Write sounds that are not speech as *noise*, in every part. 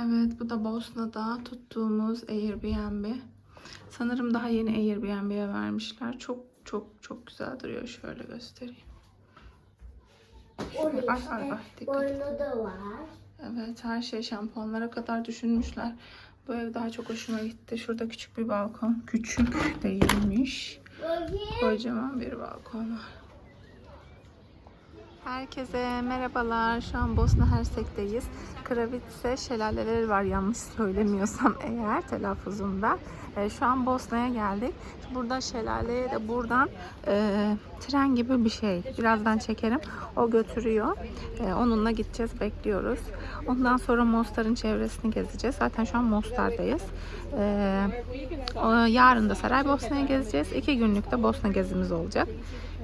Evet bu da Bosna'da tuttuğumuz Airbnb. Sanırım daha yeni Airbnb'ye vermişler. Çok çok çok güzel duruyor. Şöyle göstereyim. Ay, ay, ay, dikkat et. Da var. Evet her şey şampuanlara kadar düşünmüşler. Bu ev daha çok hoşuma gitti. Şurada küçük bir balkon. Küçük değilmiş. Kocaman bir balkon var. Herkese merhabalar. Şu an Bosna Hersek'teyiz. Kravice şelaleleri var yanlış söylemiyorsam eğer telaffuzumda. Ee, şu an Bosna'ya geldik. Burada şelaleye de buradan e, tren gibi bir şey. Birazdan çekerim. O götürüyor. Ee, onunla gideceğiz. Bekliyoruz. Ondan sonra Mostar'ın çevresini gezeceğiz. Zaten şu an Mostar'dayız. O- yarın da Saraybosna'ya gezeceğiz. İki günlük de Bosna gezimiz olacak.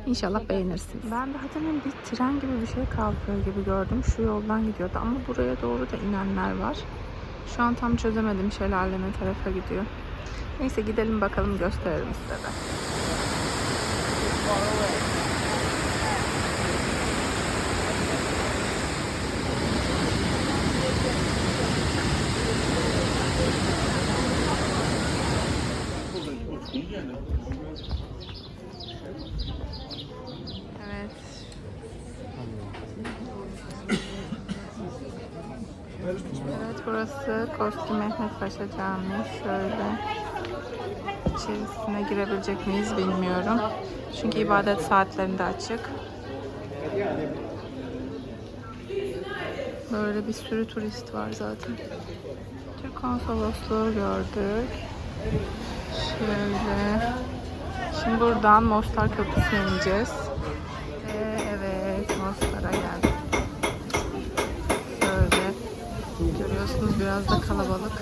İnşallah beğenirsiniz. Ben daha demin bir tren gibi bir şey kalkıyor gibi gördüm. Şu yoldan gidiyordu ama buraya doğru da inenler var. Şu an tam çözemedim şelale ne tarafa gidiyor. Neyse gidelim bakalım gösteririm size de. Evet. Evet burası Koski Mehmet Paşa Camii. Şöyle içerisine girebilecek miyiz bilmiyorum. Çünkü ibadet saatlerinde açık. Böyle bir sürü turist var zaten. Türk konsolosluğu gördük. Şöyle. Şimdi buradan Mostar Köprüsü'ne ineceğiz. Ve evet Mostar'a geldik. Şöyle görüyorsunuz biraz da kalabalık.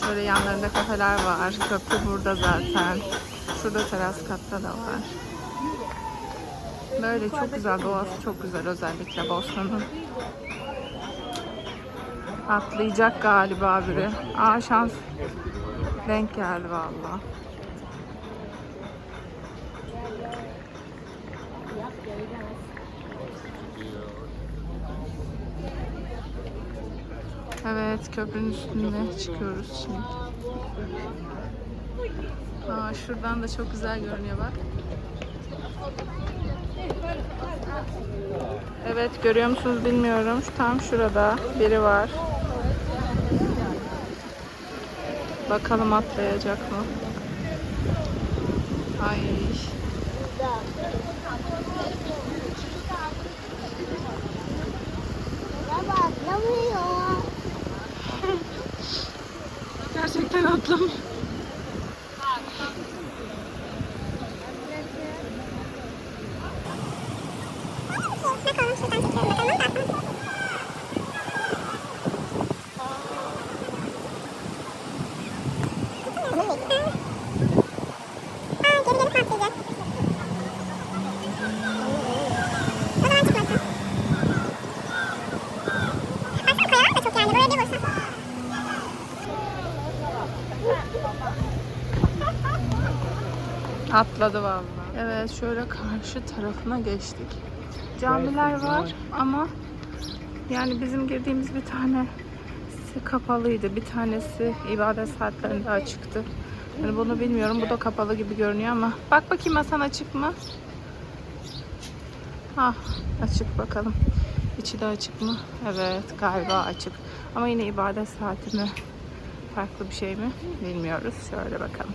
Şöyle yanlarında kafeler var. Köprü burada zaten. Şurada teras katta da var. Böyle çok güzel. Doğası çok güzel özellikle Bosna'nın. Atlayacak galiba biri. Aa şans. Denk geldi vallahi. Evet köprünün üstünde çıkıyoruz şimdi. Aa, şuradan da çok güzel görünüyor bak. Evet görüyor musunuz bilmiyorum. Tam şurada biri var. Bakalım atlayacak mı? Ay. Tamam. Çok yani böyle Atladı vallahi. Evet şöyle karşı tarafına geçtik. Camiler var ama yani bizim girdiğimiz bir tanesi kapalıydı. Bir tanesi ibadet saatlerinde açıktı. Yani bunu bilmiyorum. Bu da kapalı gibi görünüyor ama bak bakayım Hasan açık mı? Ah açık bakalım. İçi de açık mı? Evet galiba açık. Ama yine ibadet saati mi? Farklı bir şey mi? Bilmiyoruz. Şöyle bakalım.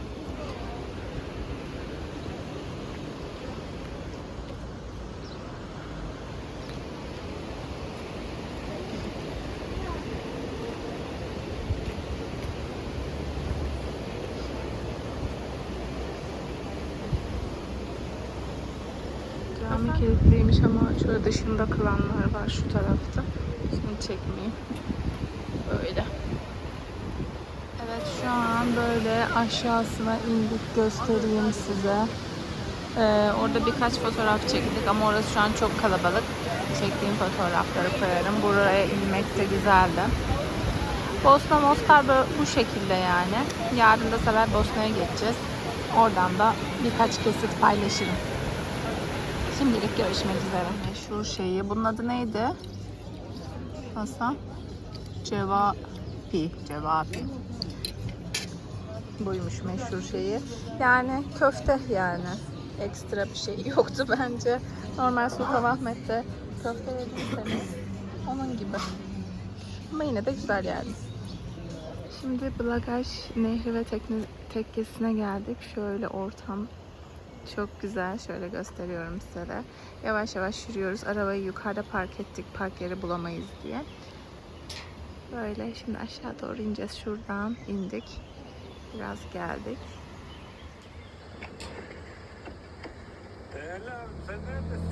Cami kilitliymiş ama şöyle dışında kılanlar var şu tarafta. Şimdi çekmeyeyim. Böyle. Evet şu an böyle aşağısına indik göstereyim size. Ee, orada birkaç fotoğraf çektik ama orası şu an çok kalabalık. Çektiğim fotoğrafları koyarım. Buraya inmek de güzeldi. Bosna Mostar bu şekilde yani. Yarın da Saraybosna'ya geçeceğiz. Oradan da birkaç kesit paylaşırım. Şimdilik görüşmek üzere. Meşhur şeyi. Bunun adı neydi? Hasan? Ceva cevapi, cevapi. Buymuş meşhur şeyi. Yani köfte yani. Ekstra bir şey *laughs* yoktu bence. Normal Sultanahmet'te köfte yediyseniz onun gibi. Ama yine de güzel yani. Şimdi Blagaj Nehri ve tekne, tekkesine geldik. Şöyle ortam çok güzel. Şöyle gösteriyorum size de. Yavaş yavaş yürüyoruz. Arabayı yukarıda park ettik. Park yeri bulamayız diye. Böyle şimdi aşağı doğru ineceğiz. Şuradan indik. Biraz geldik. Değerli abi sen neredesin?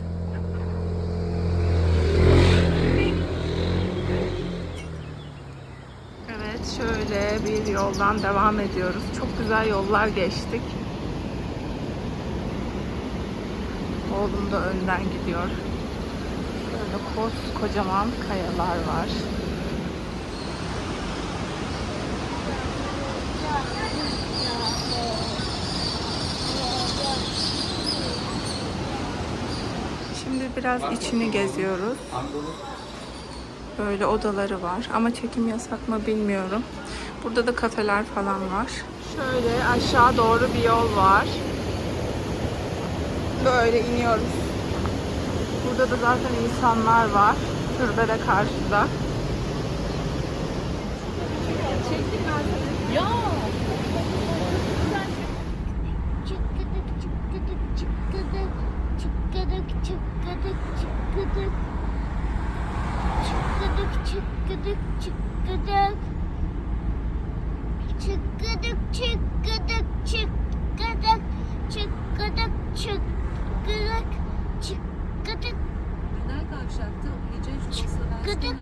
Evet şöyle bir yoldan devam ediyoruz. Çok güzel yollar geçtik. Oğlum da önden gidiyor. Böyle kocaman kayalar var. Şimdi biraz içini geziyoruz. Böyle odaları var ama çekim yasak mı bilmiyorum. Burada da kafeler falan var. Şöyle aşağı doğru bir yol var. Böyle iniyoruz. Burada da zaten insanlar var. Şurada da karşıda. Ya. Çıkkıdık çıkkıdık çıkkıdık çıkkıdık çıkkıdık good.